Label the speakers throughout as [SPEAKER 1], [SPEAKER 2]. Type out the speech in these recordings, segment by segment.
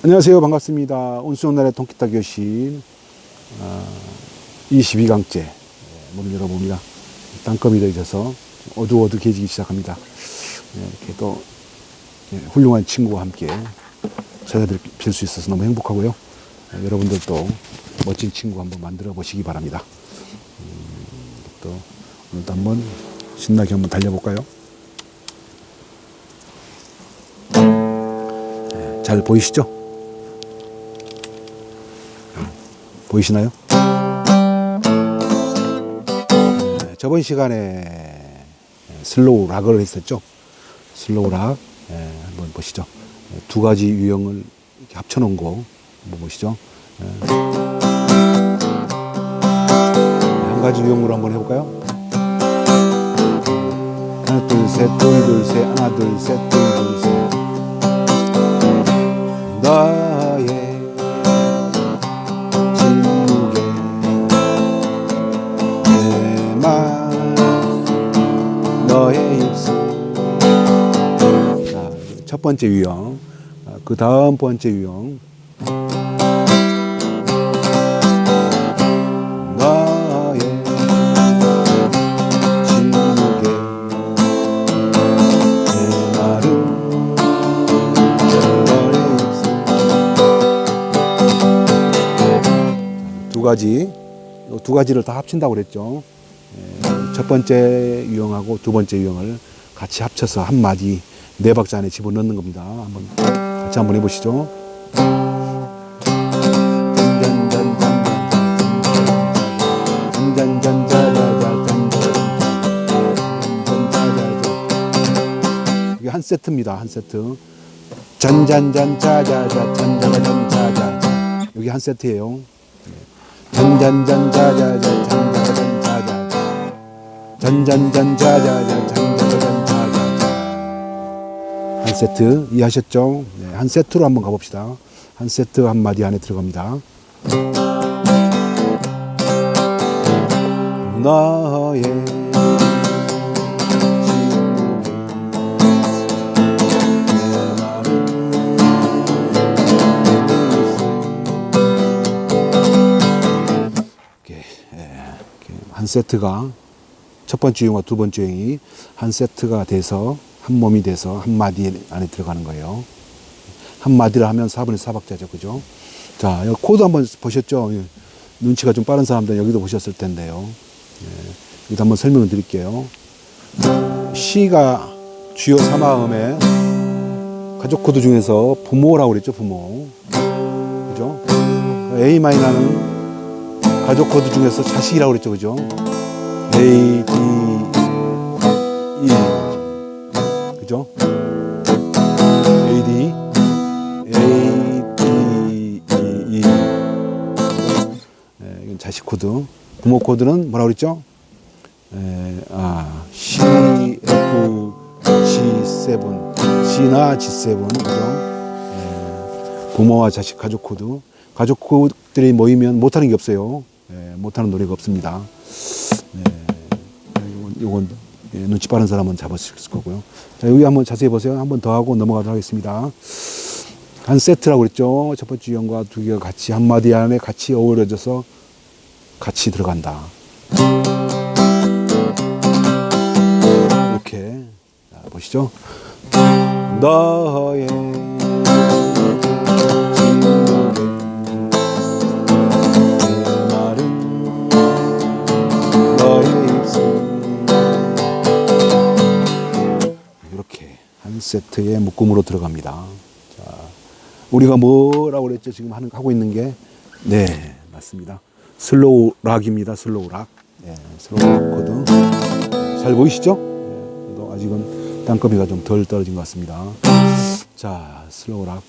[SPEAKER 1] 안녕하세요. 반갑습니다. 온수온 날의 통기타 교실 아, 22강째 문을 열어봅니다. 땅거미 되어서 어두어두해지기 시작합니다. 네, 이렇게 또 예, 훌륭한 친구와 함께 찾아뵐 수 있어서 너무 행복하고요. 네, 여러분들도 멋진 친구 한번 만들어 보시기 바랍니다. 음, 또 오늘도 한번 신나게 한번 달려볼까요? 네, 잘 보이시죠? 보이시나요? 네, 저번 시간에 슬로우 락을 했었죠. 슬로우 락 예, 한번 보시죠. 예, 두 가지 유형을 합쳐놓은 거 한번 보시죠. 예. 한 가지 유형으로 한번 해볼까요? 하나 둘셋 둘 둘셋 하나 둘셋둘둘셋 번째 유형 아, 그 다음 번째 유형 두 가지 이두 가지를 다 합친다고 그랬죠. 예, 첫 번째 유형하고 두 번째 유형을 같이 합쳐서 한 마디 네 박자 안에 집어넣는 겁니다. 한번 같이 한번 해보시죠. 이게 한 세트입니다. 한 세트. 잔잔잔 짜자자 잔자자잔 짜자자 여기 한 세트예요. 잔잔잔 짜자자 잔자자잔 짜자자 잔잔잔 짜자자 한 세트 이해하셨죠? 네, 한 세트로 한번 가봅시다. 한 세트 한 마디 안에 들어갑니다. 나의 예, 이렇게 한 세트가 첫 번째 유형과 두 번째 유형이 한 세트가 돼서 한 몸이 돼서 한 마디 안에 들어가는 거예요. 한 마디를 하면 4분의 4박자죠. 그죠? 자, 코드 한번 보셨죠? 예, 눈치가 좀 빠른 사람들은 여기도 보셨을 텐데요. 예, 여기도 한번 설명을 드릴게요. 시가 주요 3화음의 가족 코드 중에서 부모라고 그랬죠, 부모. 그죠? A 마이너는 가족 코드 중에서 자식이라고 그랬죠, 그죠? A, D, 그죠? A, D, A, D, E, E. 네, 이건 자식 코드. 부모 코드는 뭐라고 그랬죠? 에, 아, C, F, G7. C나 G7. 그죠? 에, 부모와 자식 가족 코드. 가족 코드들이 모이면 못하는 게 없어요. 에, 못하는 노래가 없습니다. 네. 요건 예, 눈치 빠른 사람은 잡을 수 있을 거고요. 자, 여기 한번 자세히 보세요. 한번 더 하고 넘어가도록 하겠습니다. 한 세트라고 그랬죠. 첫 번째 유형과 두 개가 같이 한 마디 안에 같이 어우러져서 같이 들어간다. 이렇게 자, 보시죠. 너의 세트의 묶음으로 들어갑니다. 자, 우리가 뭐라고 그랬죠? 지금 하는, 하고 있는 게, 네, 맞습니다. 슬로우 락입니다. 슬로우 락. 네, 슬로우 락 코드. 잘 보이시죠? 네, 아직은 땅거미가 좀 덜 떨어진 것 같습니다. 자, 슬로우 락.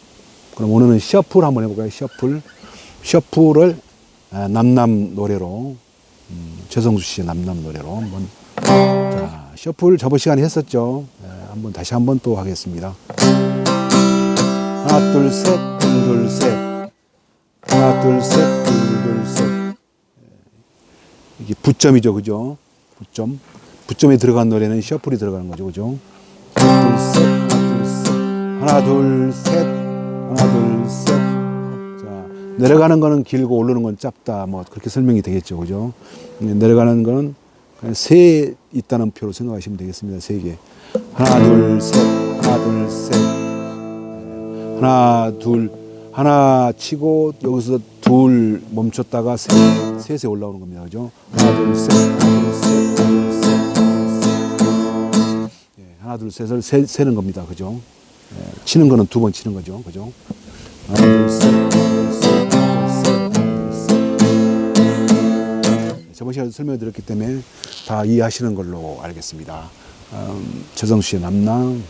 [SPEAKER 1] 그럼 오늘은 셔플 한번 해볼까요? 셔플. 셔플을 아, 남남 노래로, 음, 최성수 씨의 남남 노래로 한번 자, 셔플 저번 시간에 했었죠. 네, 한번 다시 한번 또 하겠습니다. 하나, 둘, 셋, 둘, 둘, 셋. 하나, 둘, 셋, 둘, 둘, 셋. 네, 이게 부점이죠, 그죠? 부점. 부점에 들어간 노래는 셔플이 들어가는 거죠, 그죠? 하나, 둘, 셋, 하나, 둘, 셋. 셋. 내려가는 거는 길고 오르는 건 짧다. 뭐 그렇게 설명이 되겠죠. 그죠? 네, 내려가는 거는 세 있다는 표로 생각하시면 되겠습니다. 세 개. 하나, 둘, 셋. 하나, 둘, 셋. 하나, 둘. 하나 치고 여기서 둘 멈췄다가 셋. 셋에 올라오는 겁니다. 그죠? 하나, 둘, 셋. 하나, 둘, 셋. 하나, 둘, 셋. 하나, 둘, 셋. 예, 셋을 세, 세는 겁니다. 그죠? 예, 치는 거는 두 번 치는 거죠. 그죠? 하나, 둘, 셋. 설명드렸기 때문에 다 이해하시는 걸로 알겠습니다. 음, 저성수 씨의 남랑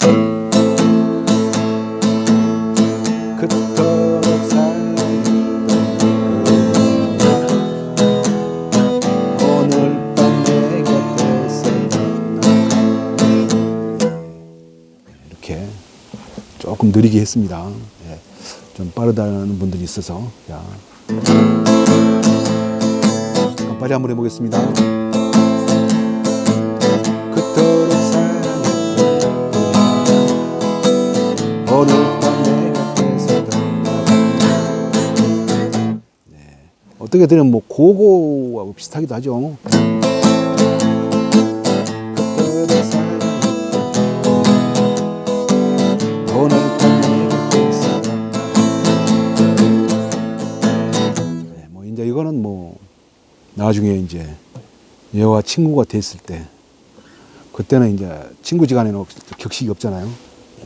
[SPEAKER 1] 그토록 살던 오늘 밤내 곁에서 이렇게 조금 느리게 했습니다. 예, 좀 빠르다는 분들이 있어서 자, 빨리 한번 해보겠습니다. 그토록 사랑했던 오늘 밤내 곁에서 네. 어떻게 들으면 뭐 고고하고 비슷하기도 하죠. 네, 뭐 이거는 뭐 나중에 이제 얘와 친구가 됐을 때 그때는 이제 친구지간에는 격식이 없잖아요.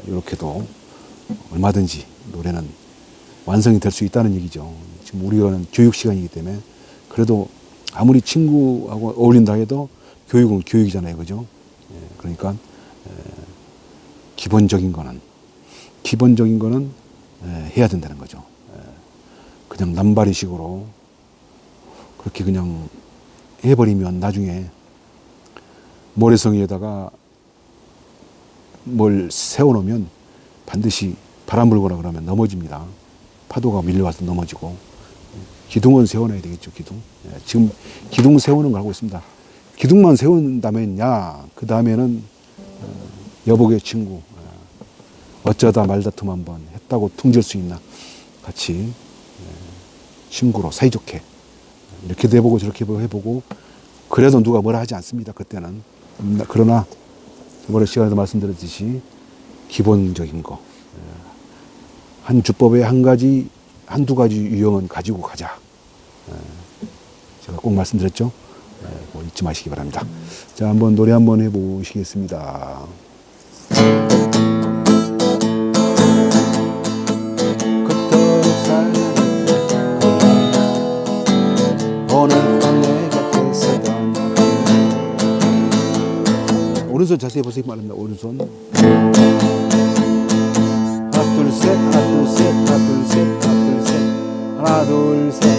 [SPEAKER 1] 이렇게도 얼마든지 노래는 완성이 될 수 있다는 얘기죠. 지금 우리가는 교육 시간이기 때문에 그래도 아무리 친구하고 어울린다 해도 교육은 교육이잖아요. 그죠? 예, 그러니까 에, 기본적인 거는 기본적인 거는 에, 해야 된다는 거죠. 에, 그냥 남발이식으로 그렇게 그냥 해버리면 나중에 모래성에다가 뭘 세워놓으면 반드시 바람 불거나 그러면 넘어집니다. 파도가 밀려와서 넘어지고 기둥은 세워놔야 되겠죠. 기둥. 예, 지금 기둥 세우는 걸 하고 있습니다. 기둥만 세운다면 야, 그 다음에는 어, 여복의 친구 어, 어쩌다 말다툼 한번 했다고 퉁질 수 있나 같이 예, 친구로 사이좋게 이렇게도 해보고 저렇게 해보고 그래도 누가 뭐라 하지 않습니다. 그때는 음, 그러나 이번에 시간에도 말씀드렸듯이 기본적인 거. 예, 한 주법에 한 가지, 한두 가지 유형은 가지고 가자. 예, 제가 꼭 말씀드렸죠? 예, 그거 잊지 마시기 바랍니다. 자, 한번 노래 한번 해보시겠습니다. 오른손 자세히 보시기 바랍니다. 오른손. 하나 둘 셋, 하나 둘 셋, 하나 둘 셋, 하나 둘 셋, 하나 둘 셋.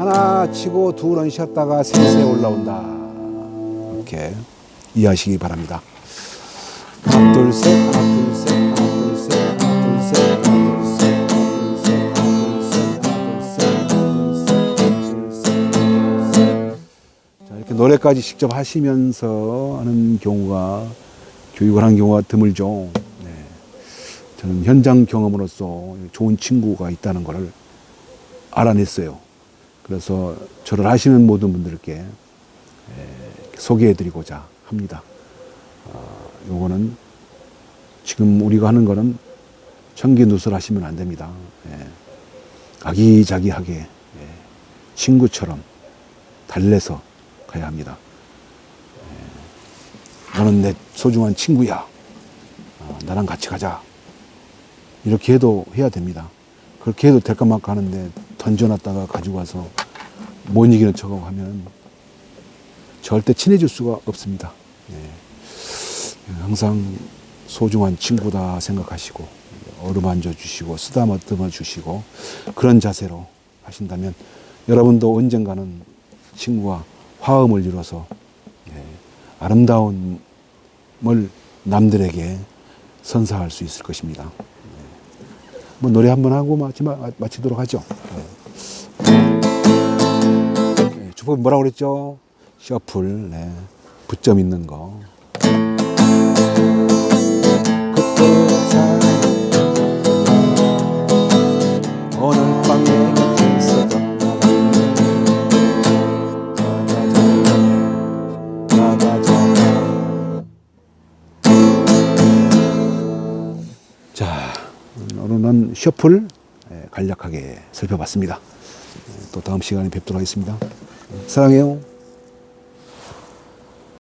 [SPEAKER 1] 하나 치고 둘은 쉬었다가 셋에 올라온다. 이렇게 이해하시기 바랍니다. 하나 둘 셋, 노래까지 직접 하시면서 하는 경우가 교육을 하는 경우가 드물죠. 네. 저는 현장 경험으로서 좋은 친구가 있다는 것을 알아냈어요. 그래서 저를 아시는 모든 분들께 에, 소개해드리고자 합니다. 어, 요거는 지금 우리가 하는 거는 청기 누설 하시면 안 됩니다. 예. 아기자기하게 예. 친구처럼 달래서 가야 합니다. 예. 너는 내 소중한 친구야. 어, 나랑 같이 가자. 이렇게 해도 해야 됩니다. 그렇게 해도 될까 말까 하는데 던져놨다가 가지고 와서 못 이기는 척하고 하면 절대 친해질 수가 없습니다. 예. 항상 소중한 친구다 생각하시고 어루만져 주시고 쓰다듬어 주시고 그런 자세로 하신다면 여러분도 언젠가는 친구와 화음을 이뤄서 예, 아름다움을 남들에게 선사할 수 있을 것입니다. 예. 뭐 노래 한번 하고 마치마, 마치도록 하죠. 예. 주법 뭐라고 그랬죠? 셔플, 네. 붙점 있는 거. 그토 셔플 예, 간략하게 살펴봤습니다. 예, 또 다음 시간에 뵙도록 하겠습니다. 사랑해요.